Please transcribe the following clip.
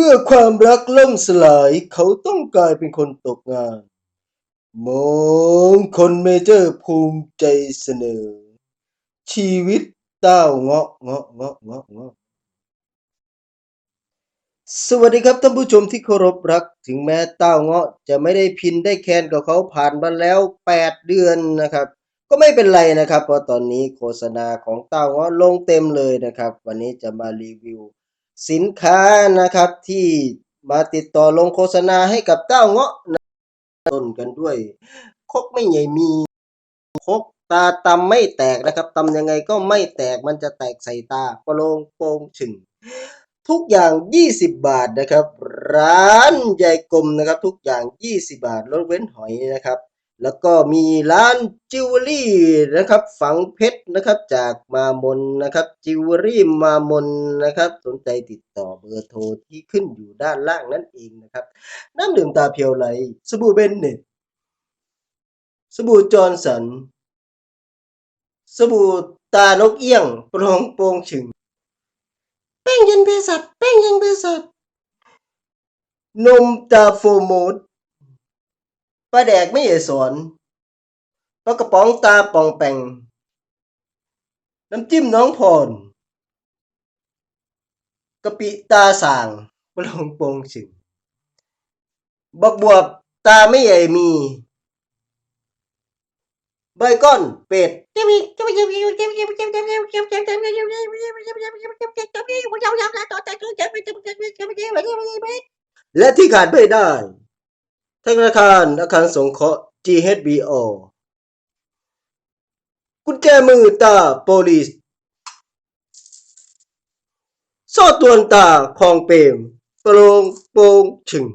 มื่อความรักล่มสลายเขาต้องกลายเป็นคนตกงาน มองคนเมเจอร์ภูมิใจเสนอ ชีวิตเต้าเงาะเงาะเงาะเงาะเงาะสวัสดีครับท่านผู้ชมที่เคารพรัก ถึงแม้เต้าเงาะจะไม่ได้พินได้แคนกับเขาผ่านมาแล้ว 8 เดือนนะครับ ก็ไม่เป็นไรนะครับ เพราะตอนนี้โฆษณาของเต้าเงาะลงเต็มเลยนะครับ วันนี้จะมารีวิว สินค้านะครับที่มาติดต่อลงโฆษณาให้กับเต้าเงาะต้นกันด้วย คกไม่ใหญ่มี คกตาตำไม่แตกนะครับตำยังไงก็ไม่แตกมันจะแตกใส่ตาโปร่งโปร่งฉึง ทุกอย่าง 20 บาทนะครับ ร้านใหญ่กลมนะครับ ทุกอย่าง 20 บาทลดเว้นหอยนะครับ แล้วก็มีร้านจิวเวลรี่นะครับ ฝังเพชรนะครับจากมามนนะครับจิวเวลรี่มามนนะครับ สนใจติดต่อเบอร์โทรที่ขึ้นอยู่ด้านล่างนั่นเองนะครับ น้ำดื่มตาเพียวไหล สบู่เบนเน็ตสบู่จอร์นสัน สบู่ตานกเอี้ยงโปร่งโปร่งฉึง แป้งเย็นเภสัชแป้งเย็นเภสัชนมตาโฟโมด ปลาแดกไม่เอสอนปลากระป๋องตาป่องแปงน้ำจิ้มน้องพรกะปิตาสางปลงโปงฉึงบักบวบตาไม่ใหญ่มี ใบก้อนเป็ดและที่ขาดไม่ได้ ธนาคารอาคารสงเคราะห์ GHBO กุญแจมือตาโปลิสโซ่ตวนตาคลองเปรมโปรงโปงฉึง